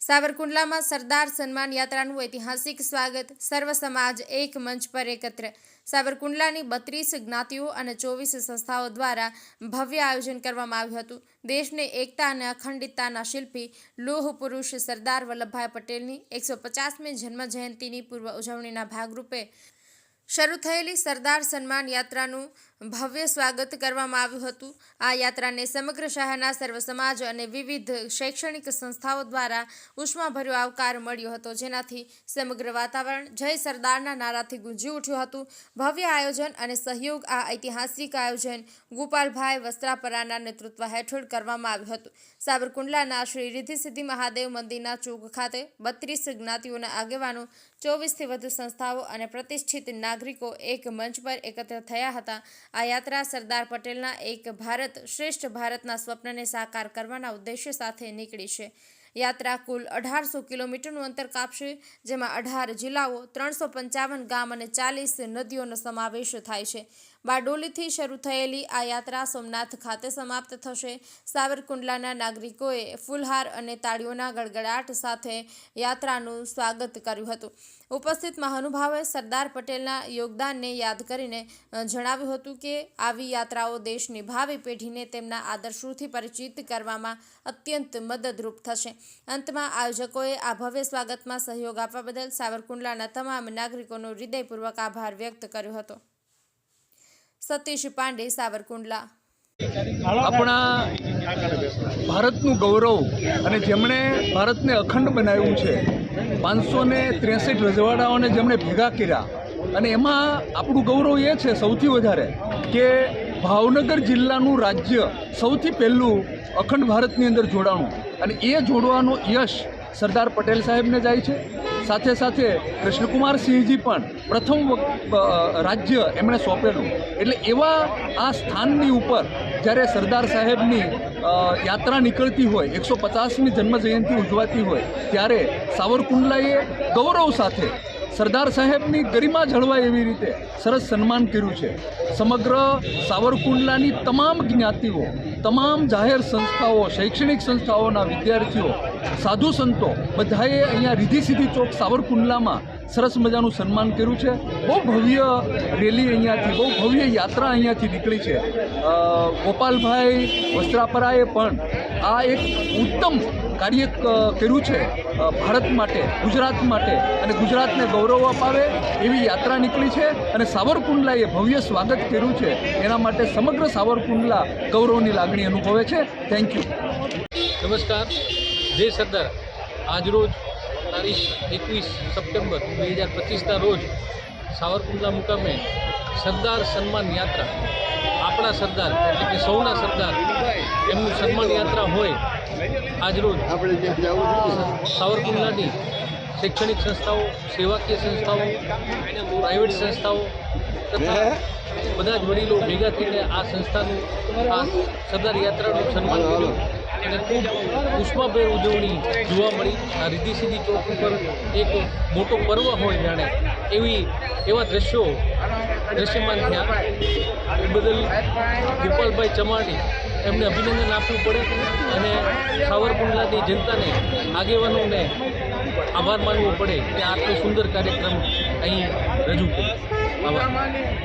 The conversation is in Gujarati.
સાવરકુંડલામાં સરદાર સન્માન યાત્રાનું ઐતિહાસિક સ્વાગત સર્વ સમાજ એક મંચ પર એકત્ર. સાવરકુંડલાની બત્રીસ જ્ઞાતિઓ અને ચોવીસ સંસ્થાઓ દ્વારા ભવ્ય આયોજન કરવામાં આવ્યું હતું. દેશને એકતા અને અખંડિતતાના શિલ્પી લોહ પુરુષ સરદાર વલ્લભભાઈ પટેલની એકસો પચાસમી જન્મ જયંતિની પૂર્વ ઉજવણીના ભાગરૂપે શરૂ થયેલી સરદાર સન્માન યાત્રાનું ભવ્ય સ્વાગત કરવામાં આવ્યું હતું. આ યાત્રાને સમગ્ર શહેરના સર્વ સમાજ અને વિવિધ શૈક્ષણિક સંસ્થાઓ દ્વારા ઉષ્માભર્યો આવકાર મળ્યો હતો. જેનાથી સમગ્ર વાતાવરણ જય સરદારના નારાથી ગુંજી ઉઠ્યું હતું. ભવ્ય આયોજન અને સહયોગ આ ઐતિહાસિક આયોજન ગોપાલભાઈ વસ્ત્રાપરાના નેતૃત્વ હેઠળ કરવામાં આવ્યું હતું. સાબરકુંડલાના શ્રી રિદ્ધિ સિદ્ધિ મહાદેવ મંદિરના ચોક ખાતે બત્રીસ જ્ઞાતિઓના આગેવાનો, ચોવીસથી વધુ સંસ્થાઓ અને પ્રતિષ્ઠિત નાગરિકો એક મંચ પર એકત્ર થયા હતા. આ યાત્રા સરદાર પટેલના એક ભારત શ્રેષ્ઠ ભારતના સ્વપ્નને સાકાર કરવાના ઉદ્દેશ્ય સાથે નીકળી છે. યાત્રા કુલ અઢારસો કિલોમીટરનું અંતર કાપશે, જેમાં અઢાર જિલ્લાઓ, ત્રણસો પંચાવન ગામ અને ચાલીસ નદીઓનો સમાવેશ થાય છે. બારડોલીથી શરૂ થયેલી આ યાત્રા સોમનાથ ખાતે સમાપ્ત થશે. સાવરકુંડલાના નાગરિકોએ ફૂલહાર અને તાળીઓના ગડગડાટ સાથે યાત્રાનું સ્વાગત કર્યું હતું. ઉપસ્થિત મહાનુભાવોએ સરદાર પટેલના યોગદાનને યાદ કરીને જણાવ્યું હતું કે, આવી યાત્રાઓ દેશની ભાવિ પેઢીને તેમના આદર્શોથી પરિચિત કરવામાં અત્યંત મદદરૂપ થશે. અંતમાં આયોજકોએ આ ભવ્ય સ્વાગતમાં સહયોગ આપવા બદલ સાવરકુંડલાના તમામ નાગરિકોનો હૃદયપૂર્વક આભાર વ્યક્ત કર્યો હતો. સતીશ પાંડે, સાવરકુંડલા. આપણા ભારતનું ગૌરવ અને જેમણે ભારતને અખંડ બનાવ્યું છે પાંચસો ને ત્રેસઠ રજવાડાઓને જેમણે ભેગા કર્યા, અને એમાં આપણું ગૌરવ એ છે સૌથી વધારે કે ભાવનગર જિલ્લાનું રાજ્ય સૌથી પહેલું અખંડ ભારતની અંદર જોડાણું. અને એ જોડવાનો યશ સરદાર પટેલ સાહેબને જાય છે. સાથે સાથે કૃષ્ણકુમાર સિંહજી પણ પ્રથમ રાજ્ય એમણે સોંપેલું. એટલે એવા આ સ્થાનની ઉપર જ્યારે સરદાર સાહેબની યાત્રા નીકળતી હોય, એકસો પચાસમી જન્મજયંતિ ઉજવાતી હોય, ત્યારે સાવરકુંડલાએ ગૌરવ સાથે સરદાર સાહેબની ગરિમા જળવાય એવી રીતે સરસ સન્માન કર્યું છે. સમગ્ર સાવરકુંડલાની તમામ જ્ઞાતિઓ, તમામ જાહેર સંસ્થાઓ, શૈક્ષણિક સંસ્થાઓના વિદ્યાર્થીઓ સાધુ સંતો બધાએ અહીંયા રીધી સીધી ચોક સાવરકુંડલામાં સરસ મજાનું સન્માન કર્યું છે. બહુ ભવ્ય રેલી અહીંયાથી, બહુ ભવ્ય યાત્રા અહીંયાથી નીકળી છે. ગોપાલભાઈ વસ્ત્રાપરાએ પણ આ એક ઉત્તમ કાર્ય કર્યું છે. ભારત માટે, ગુજરાત માટે અને ગુજરાતને ગૌરવ અપાવે એવી યાત્રા નીકળી છે અને સાવરકુંડલાએ ભવ્ય સ્વાગત કર્યું છે. એના માટે સમગ્ર સાવરકુંડલા ગૌરવની લાગણી અનુભવે છે. થેન્ક યુ નમસ્કાર. જય સરદાર. આજરોજ તારીખ એકવીસ સપ્ટેમ્બર બે હજાર પચીસના રોજ સાવરકુંડલા મુકામે સરદાર સન્માન યાત્રા. આપણા સરદાર એટલે કે સૌના સરદાર એમનું સન્માન યાત્રા હોય આજરોજ સાવરકુંડલાની શૈક્ષણિક સંસ્થાઓ સેવાકીય સંસ્થાઓ પ્રાઇવેટ સંસ્થાઓ તથા બધા જ વડીલો ભેગા થઈને આ સંસ્થાનું આ સરદાર યાત્રાનું સન્માન કર્યું. અને ખૂબ પુષ્પભેર ઉજવણી જોવા મળી. આ રીધી સીધી ચોક ઉપર એક મોટો પર્વ હોય જાણે. એવી, એવા દ્રશ્યો દ્રશ્યમાન થયા. એ બદલ ગોપાલભાઈ ચમાણી એમને અભિનંદન આપવું પડે અને સાવરકુંડલાની જનતાને, આગેવાનોને આભાર માનવો પડે કે આટલો સુંદર કાર્યક્રમ અહીં રજૂ કર્યો. આભાર.